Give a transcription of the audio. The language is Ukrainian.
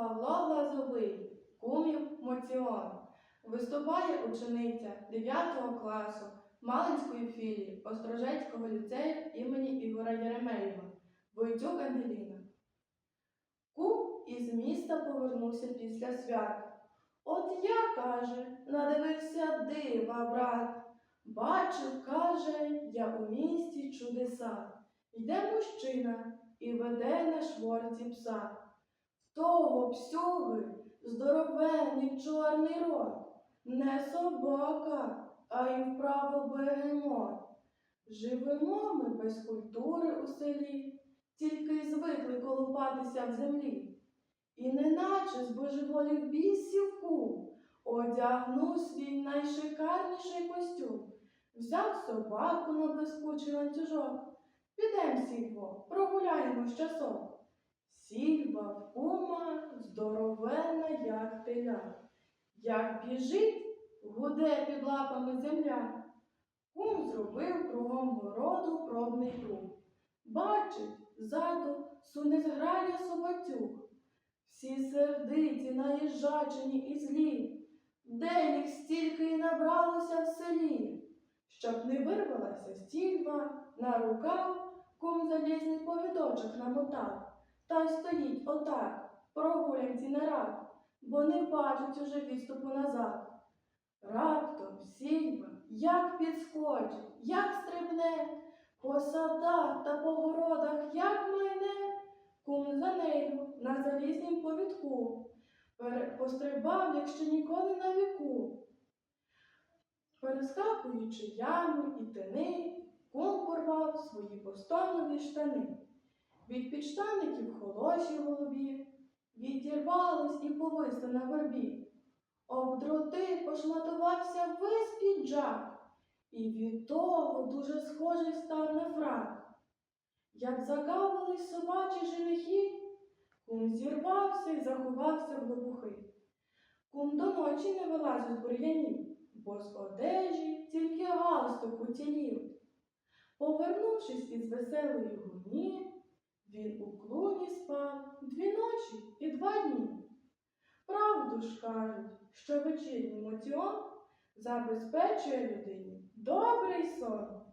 Павло Лазовий, кумів Моціон. Виступає учениця 9 класу Малинської філії Острожецького ліцею імені Ігора Єремеєва, Войтюк Ангеліна. Кум із міста повернувся після свята. От я, каже, надивився дива, брат. Бачив, каже, я у місті чудеса. Йде мужчина і веде на шворці пса. Того псюги здоровенний чорний рот, не собака, а й вправо бегемот. Живемо ми без культури у селі, тільки й звикли колупатися в землі. І неначе збожеволів бісів кум, одягнув свій найшикарніший костюм, взяв собаку на блискучий ланцюжок. Підем, сільво, прогуляємо з часом. Сільва в Як біжить, гуде під лапами земля. Кум зробив кругом городу пробний круг. Бачить, ззаду суне зграя собацюк. Всі сердиті, наїжачені і злі, де їх стільки й набралося в селі. Щоб не вирвалася стільва, на рукав кум залізний повідочок намотав, та й стоїть отак, прогулянці не рад, бо не бачить уже відступу назад. Раптом сільва, як підскочить, як стрибне, по садах та по городах, як майне, кум за нею на залізнім повідку, пострибав, як ще ніколи на віку. Перескакуючи ями і тини, кум порвав свої постонові штани. Від підштаників холоші голубі, відірвались і повисли на вербі. Об дроти пошматувався весь піджак, і від того дуже схожий став на фрак. Як загавились собачі женихи, кум зірвався і заховався в лопухи. Кум до ночі не вилазив з бур'янів, бо з одежі тільки галстук уцілів. Повернувшись із веселої гуні, він у клуні спав дві ночі і два дні. Правду ж кажуть, що вечірній моціон забезпечує людині добрий сон.